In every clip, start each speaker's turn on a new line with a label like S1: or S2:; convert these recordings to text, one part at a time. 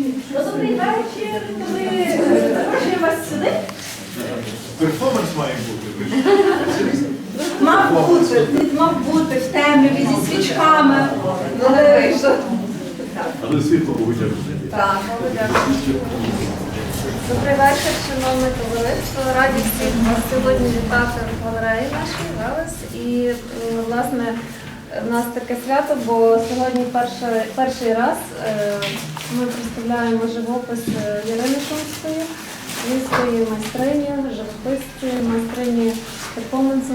S1: Ну, Добрий вечір. Ми е, запрошуємо вас сюди.
S2: Перформанс має бути.
S1: Мав бути, він мав бути в темряві зі свічками. Але.
S2: Але світло повитягнути.
S1: Так,
S3: Добрий вечір, шановне товариство. Раді всіх вас сьогодні вітати в галереї нашій Велес. І власне в нас таке свято, бо сьогодні перший, перший раз е, ми представляємо живопис е, Ірини Шумської, львівської майстрині, живописці, майстрині перформансу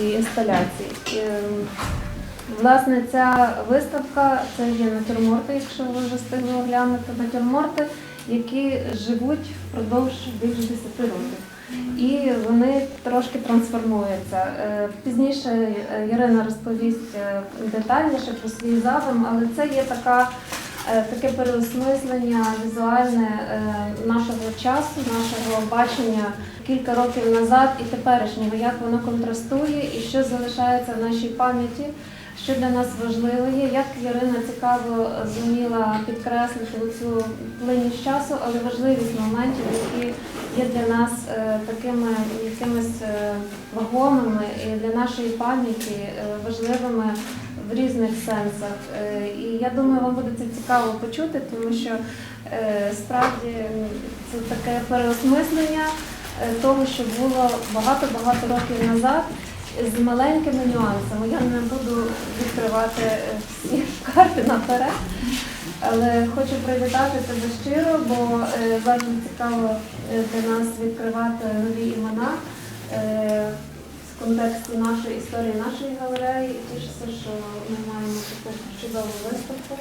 S3: і інсталяцій. І, Власне, ця виставка це є натюрморти, якщо ви вже встигли оглянути натюрморти, які живуть впродовж більше 10 років. І вони трошки трансформуються. Е, Пізніше е, Ірина розповість е, детальніше про свій задум, але це є така, е, таке переосмислення візуальне е, нашого часу, нашого бачення кілька років назад і теперішнього, як воно контрастує і що залишається в нашій пам'яті що для нас важливо є, як Ярина цікаво зуміла підкреслити цю плинність часу, але важливість моментів, які є для нас е, такими якимись е, вагомими і для нашої пам'яті е, важливими в різних сенсах. Е, і я думаю, вам буде це цікаво почути, тому що е, справді це таке переосмислення е, того, що було багато-багато років назад з маленькими нюансами. Я не буду відкривати всі карти наперед, але хочу привітати тебе щиро, бо завжди цікаво для нас відкривати нові імена в нашої історії, нашої галереї. І тішуся, що ми маємо таку чудову виставку.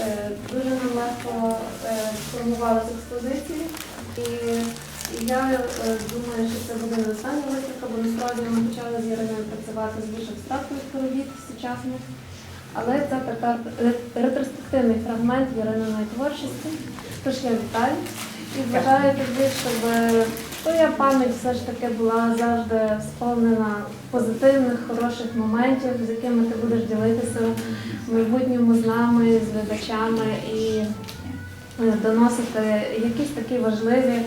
S3: Е, Дуже нам легко е, сформувалися експозиції. І я е, думаю, що це буде не остання виставка, бо насправді ми почали з Іриною працювати з більш абстрактних робіт сучасних. Але це така ретроспективний фрагмент Ірининої творчості. Тож я вітаю і бажаю тобі, щоб твоя пам'ять все ж таки була завжди сповнена позитивних, хороших моментів, з якими ти будеш ділитися в майбутньому з нами, з глядачами і е, доносити якісь такі важливі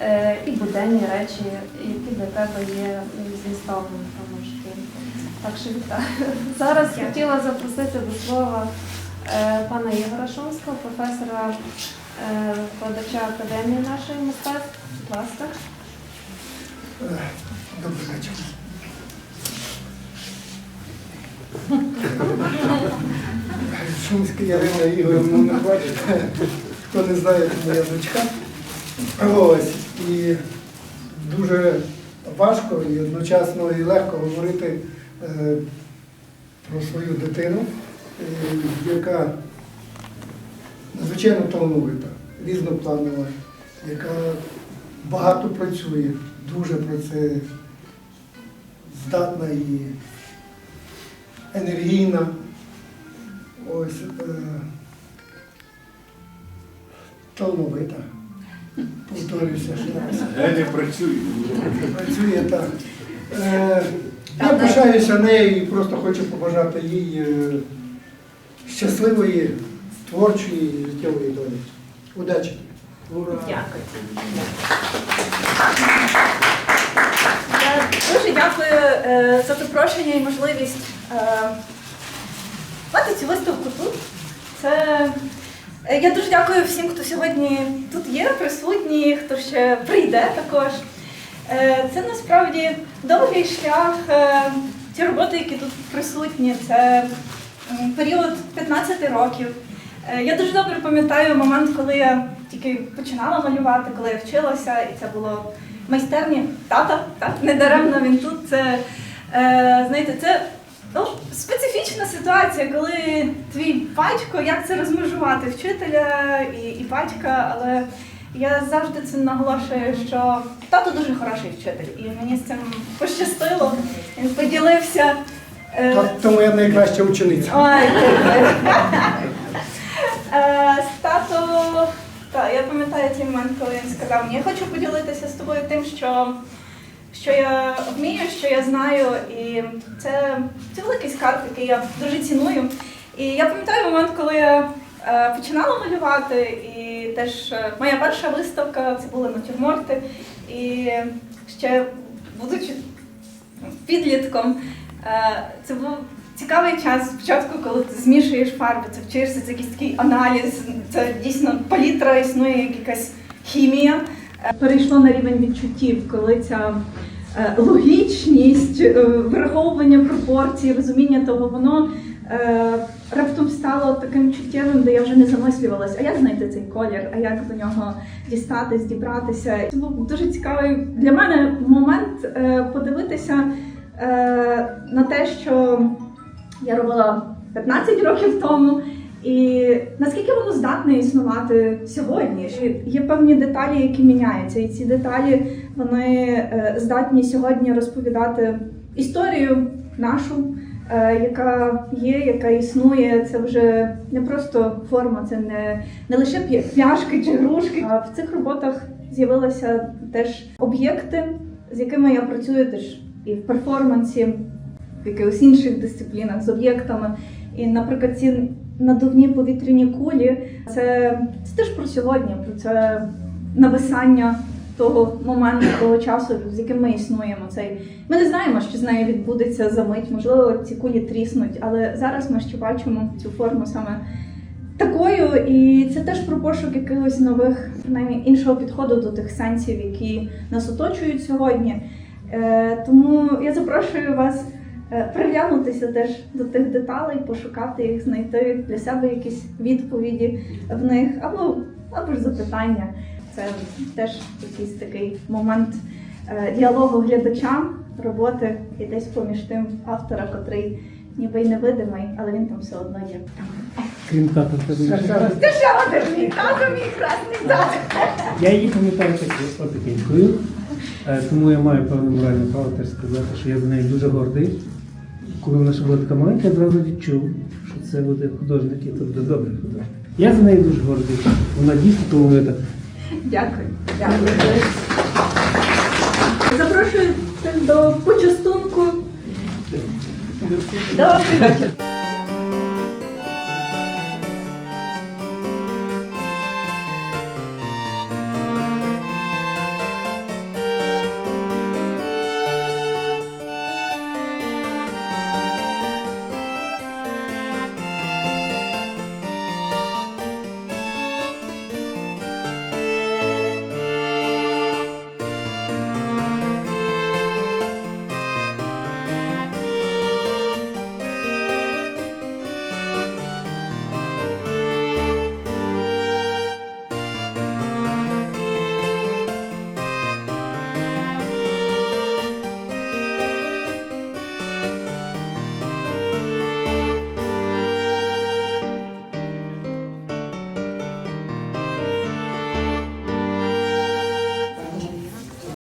S3: е, і буденні речі, які для тебе є змістовними в житті. Так що вітаю. Зараз хотіла запросити до слова е, пана Ігора Шумського, професора викладача Академії нашої мистецтв. Будь ласка.
S4: Добрий вечір. Шумська Ярина Ігорівна не бачите. Хто не знає, це моя дочка. Ось. І дуже важко і одночасно і легко говорити е, про свою дитину, е, яка надзвичайно талановита, різнопланова, яка багато працює, дуже про це здатна і енергійна. Ось е, талановита. Повторюся ще раз.
S2: Гені працює.
S4: Працює так. Е, я пишаюся нею і просто хочу побажати їй е, щасливої, творчої життєвої долі. Удачі!
S1: Дякую. Дуже дякую е, за запрошення і можливість е, мати цю виставку тут. Це е, я дуже дякую всім, хто сьогодні тут є, присутні, хто ще прийде також. Е, Це насправді довгий шлях. е, Ті роботи, які тут присутні, це період 15 років. Я дуже добре пам'ятаю момент, коли я тільки починала малювати, коли я вчилася, і це було майстерні тата, так, недаремно він тут. Це, е, знаєте, це ну, специфічна ситуація, коли твій батько, як це розмежувати вчителя і, і батька, але я завжди це наголошую, що тато дуже хороший вчитель, і мені з цим пощастило. Він поділився. е,
S4: Та- Тому я найкраща учениця.
S1: Ой, я пам'ятаю той момент, коли він сказав мені, я хочу поділитися з тобою тим, що, що я вмію, що я знаю. І це, це великий скарб, який я дуже ціную. І я пам'ятаю момент, коли я е, починала малювати, і теж е, моя перша виставка це були натюрморти. І ще будучи підлітком, е, це був цікавий час спочатку, коли ти змішуєш фарби, це вчишся, це якийсь такий аналіз, це дійсно палітра, існує як якась хімія. Е, Перейшло на рівень відчуттів, коли ця е, логічність, е, враховування пропорцій, розуміння того, воно раптом стало таким чуттєвим, де я вже не замислювалася, а як знайти цей колір, а як до нього дістатись, дібратися. Це був дуже цікавий для мене момент подивитися на те, що я робила 15 років тому. І наскільки воно здатне існувати сьогодні? Є певні деталі, які міняються, і ці деталі вони е, здатні сьогодні розповідати історію нашу, е, яка є, яка існує. Це вже не просто форма, це не, не лише пляшки чи грушки. А в цих роботах з'явилися теж об'єкти, з якими я працюю теж і в перформансі, якихось інших дисциплінах з об'єктами. І, наприклад, ці надувні повітряні кулі це, це теж про сьогодні, про це нависання того моменту, того часу, з яким ми існуємо. Цей ми не знаємо, що з нею відбудеться за мить. Можливо, ці кулі тріснуть, але зараз ми ще бачимо цю форму саме такою, і це теж про пошук якихось нових, принаймні іншого підходу до тих сенсів, які нас оточують сьогодні. Е, тому я запрошую вас приглянутися теж до тих деталей, пошукати їх, знайти для себе якісь відповіді в них або, або ж запитання. Це теж якийсь такий момент е, діалогу глядача, роботи і десь поміж тим автора, котрий ніби й невидимий, але він там все одно є.
S5: Крім тата, є ще?
S1: Один мій тато, мій красний тато.
S5: Я її пам'ятаю отакенькою, Е, тому я маю певне моральне право теж сказати, що я за нею дуже гордий. Коли вона ще була така маленька, я зразу відчув, що це буде художник, і це буде добрий художник. Я за нею дуже гордий. Вона дійсно талановита.
S1: Дякую. Дякую. Запрошую до почастунку. Добрий вечір.